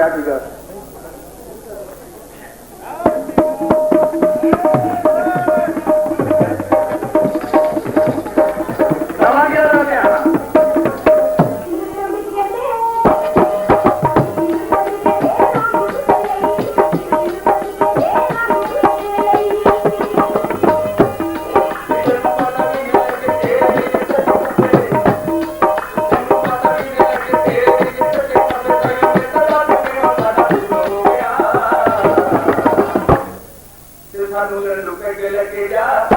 out he goes, la que ya.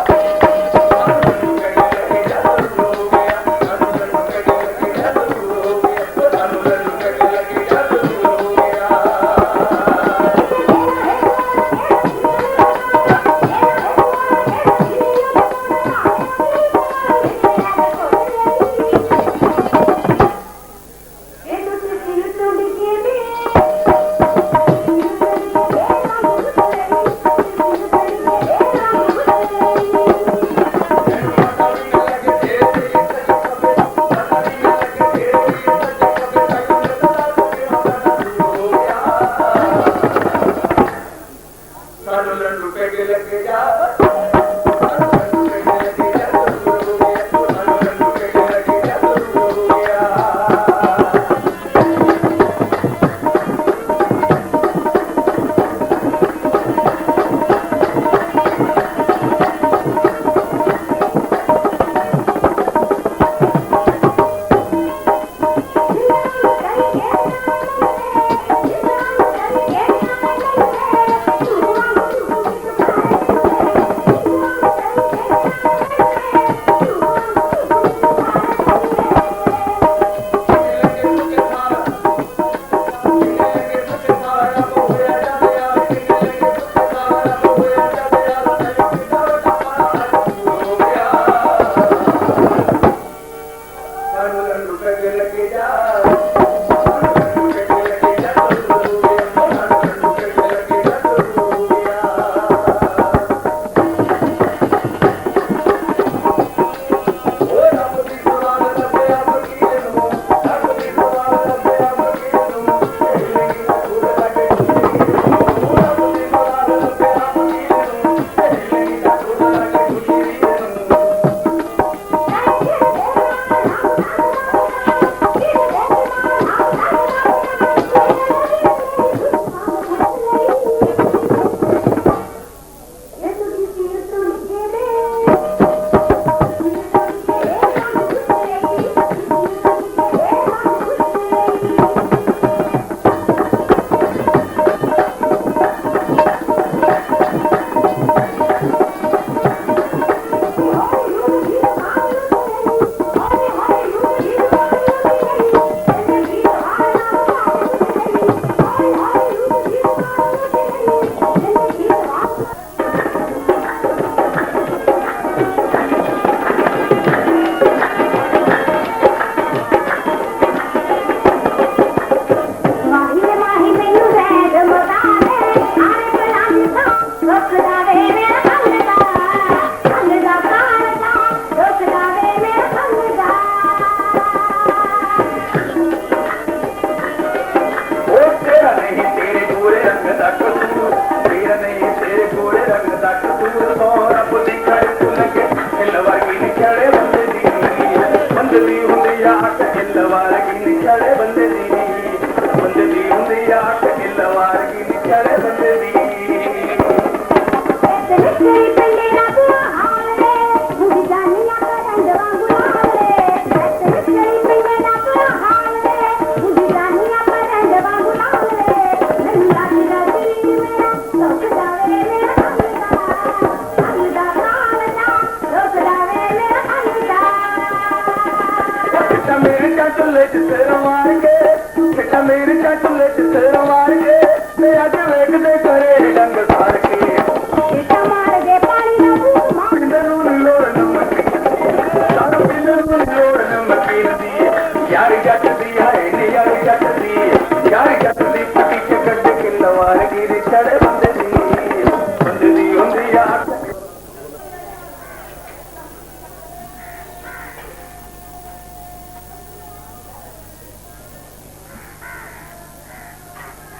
पे लगे जा ಗಿರಿಯ ಎಲ್ಲ ವಾರ ಗಿರಿಯ ਚੱਲੇ ਜਿੱਥੇ ਰਵਾਂਗੇ ਕਿੱਡਾ ਮੇਰੀ ਚੱਲੇ ਜਿੱਥੇ ਰਵਾਂਗੇ ਤੇ ਅੱਜ ਵੇਖਦੇ ਕਰੇ ਡੰਗ ਸਾਰ ਕੇ ਕਿੱਡਾ ਮਾਰਦੇ ਪਾਣੀ ਦਾ ਬੂਮਾ ਪਿੰਡ ਨੂੰ ਨੀ ਲੋੜ ਨਮਕ ਸਾਰਾ ਪਿੰਡ ਨੂੰ ਨੀ ਲੋੜ ਨਮਕ ਦੀ। ਯਾਰ ਜੱਟ ਦੀ